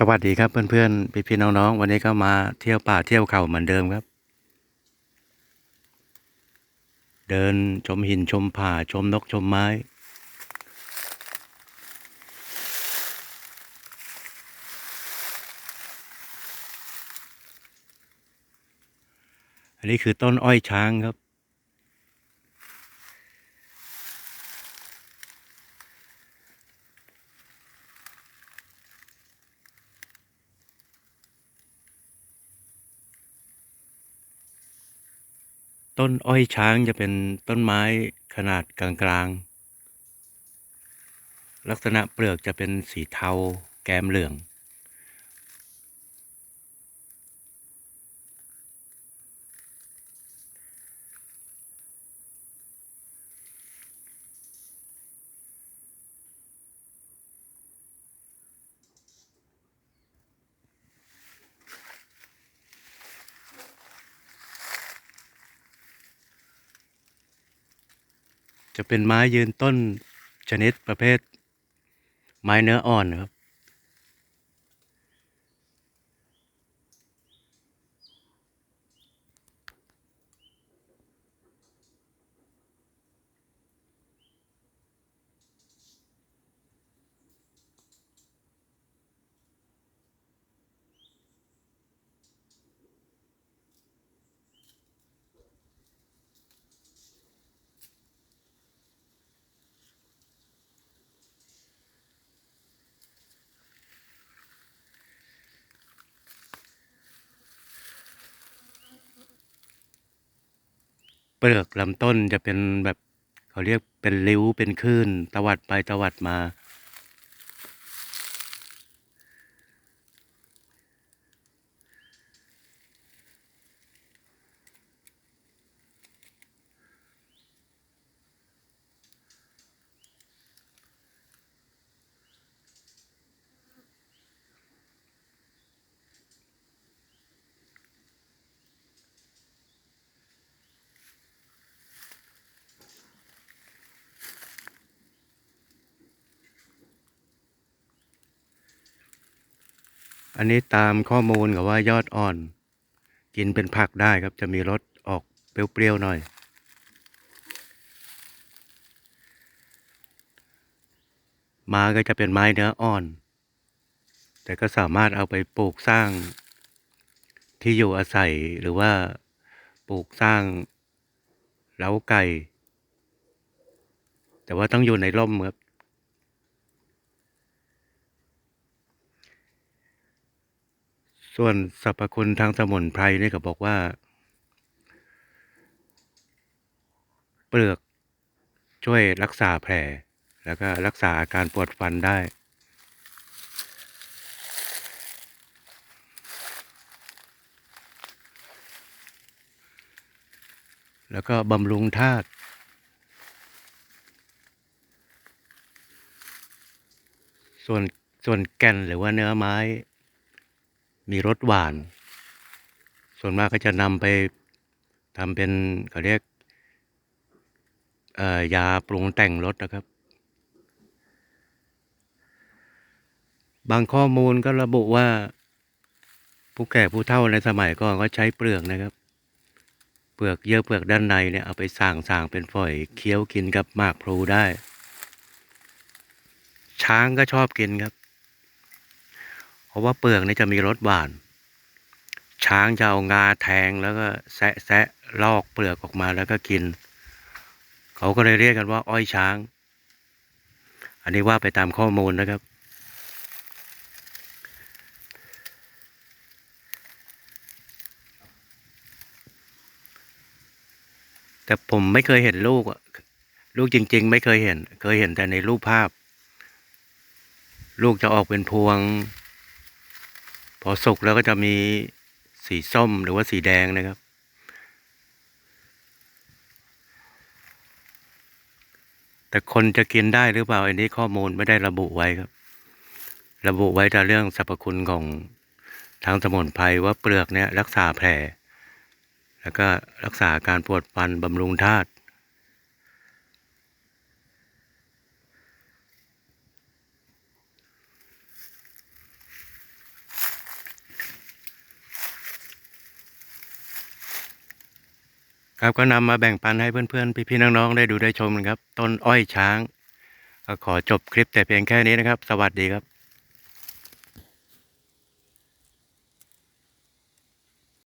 สวัสดีครับเพื่อนๆ พี่ๆน้องๆ วันนี้ก็มาเที่ยวป่าเที่ยวเขาเหมือนเดิมครับ เดินชมหินชมผาชมนกชมไม้ อันนี้คือต้นอ้อยช้างครับ ต้นอ้อยช้างจะเป็นต้นไม้ขนาดกลางๆ ลักษณะเปลือกจะเป็นสีเทาแกมเหลือง จะเป็นไม้ยืนต้นชนิดประเภท ไม้เนื้ออ่อนครับ เปลือกลำต้นจะเป็นแบบเขาเรียกเป็นริ้วเป็นคลื่นตวัดไปตวัดมา อันนี้ตามข้อมูลกับว่ายอดอ่อน กินเป็นผักได้ครับจะมีรสออกเปรี้ยวๆหน่อยม้ก็จะเป็นไม้เนื้ออ่อน แต่ก็สามารถเอาไปปลูกสร้าง ที่อยู่อาศัยหรือว่าปลูกสร้างเล้าไก่ แต่ว่าต้องอยู่ในร่มครับ ส่วนสรรพคุณทางสมุนไพรนี่ก็บอกว่า เปลือกช่วยรักษาแผล แล้วก็รักษาอาการปวดฟันได้ แล้วก็บำรุงธาตุส่วนส่วนแก่นหรือว่าเนื้อไม้ มีรสหวาน ส่วนมากก็จะนำไปทำเป็นเขาเรียกยาปรุงแต่งรสนะครับ บางข้อมูลก็ระบุว่า ผู้แก่ผู้เฒ่าในสมัยก่อนก็ใช้เปลือกนะครับ เปลือกเยื่อเปลือกด้านในเนี่ยเอาไปส่างส่างเป็นฝอยเคี้ยวกินกับหมากพลูได้ ช้างก็ชอบกินครับ ราะว่าเปลือกนี่จะมีรสหวาน ช้างจะเอางาแทงแล้วก็แซะแซะลอกเปลือกออกมาแล้วก็กิน เขาก็เลยเรียกกันว่า อ้อยช้าง อันนี้ว่าไปตามข้อมูลนะครับ แต่ผมไม่เคยเห็นลูกอะลูกจริง ๆ ไม่เคยเห็น เคยเห็นแต่ในรูปภาพ ลูกจะออกเป็นพวง อสุกแล้วก็จะมีสีส้มหรือว่าสีแดงนะครับ แต่คนจะกินได้หรือเปล่าอันนี้ข้อมูลไม่ได้ระบุไว้ครับ ระบุไว้แต่เรื่องสรรพคุณของทางสมุนไพรว่าเปลือกเนี่ยรักษาแผล แล้วก็รักษาอาการปวดฟันบำรุงธาตุ ครับก็นำมาแบ่งปันให้เพื่อนๆ พี่ๆน้องๆได้ดูได้ชมครับ ต้นอ้อยช้าง ก็ขอจบคลิปแต่เพียงแค่นี้นะครับ สวัสดีครับ